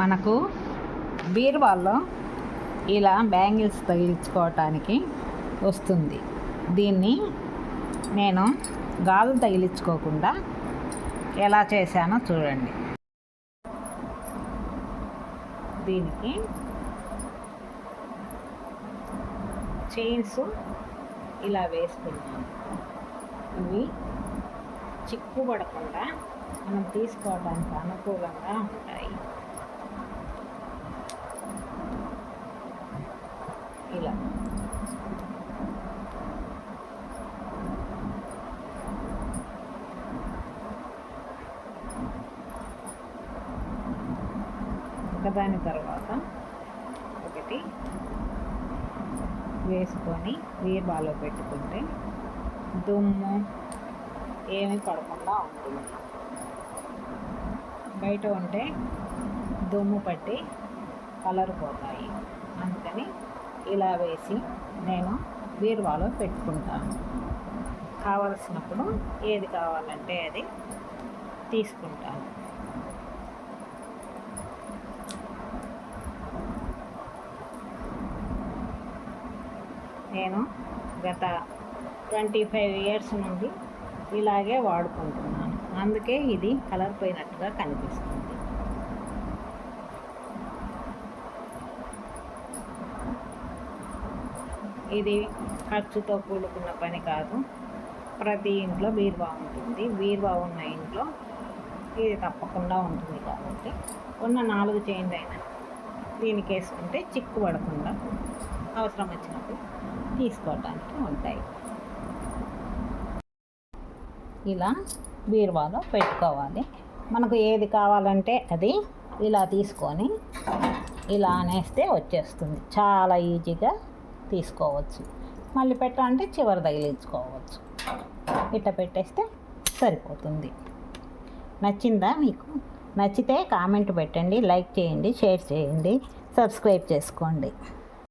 మనకు బీరువాల్లో ఇలా బ్యాంగిల్స్ తగిలించుకోవటానికి వస్తుంది. దీన్ని నేను గాజు తగిలించుకోకుండా ఎలా చేశానో చూడండి. దీనికి చైన్స్ ఇలా వేసుకున్నాను. ఇవి చిక్కుపడకుండా మనం తీసుకోవడానికి అనుకూలంగా ఉంటాయి ఇలా ఒకదాని తర్వాత ఒకటి వేసుకొని వీర్బాలో పెట్టుకుంటే దుమ్ము ఏమీ పడకుండా ఉంటుంది. బయట ఉంటే దుమ్ము పట్టి కలర్ పోతాయి. అందుకని ఇలా వేసి నేను బీరువాలో పెట్టుకుంటాను. కావలసినప్పుడు ఏది కావాలంటే అది తీసుకుంటాను. నేను గత ట్వంటీ ఫైవ్ ఇయర్స్ నుండి ఇలాగే వాడుకుంటున్నాను. అందుకే ఇది కలర్ పోయినట్టుగా కనిపిస్తుంది. ఇది ఖర్చుతో కూడుకున్న పని కాదు. ప్రతి ఇంట్లో బీరువా ఉంటుంది. బీరువా ఉన్న ఇంట్లో ఇది తప్పకుండా ఉంటుంది కాబట్టి ఉన్న నాలుగు చైన్లు అయినా దీనికి వేసుకుంటే చిక్కు పడకుండా అవసరం వచ్చినప్పుడు తీసుకోవటానికి ఉంటాయి. ఇలా బీరువాలో పెట్టుకోవాలి. మనకు ఏది కావాలంటే అది ఇలా తీసుకొని ఇలా అనేస్తే వచ్చేస్తుంది. చాలా ఈజీగా తీసుకోవచ్చు. మళ్ళీ పెట్టాలంటే చివరి తగిలించుకోవచ్చు. ఇట్లా పెట్టేస్తే సరిపోతుంది. నచ్చిందా మీకు? నచ్చితే కామెంట్ పెట్టండి లైక్ చేయండి షేర్ చేయండి సబ్స్క్రైబ్ చేసుకోండి.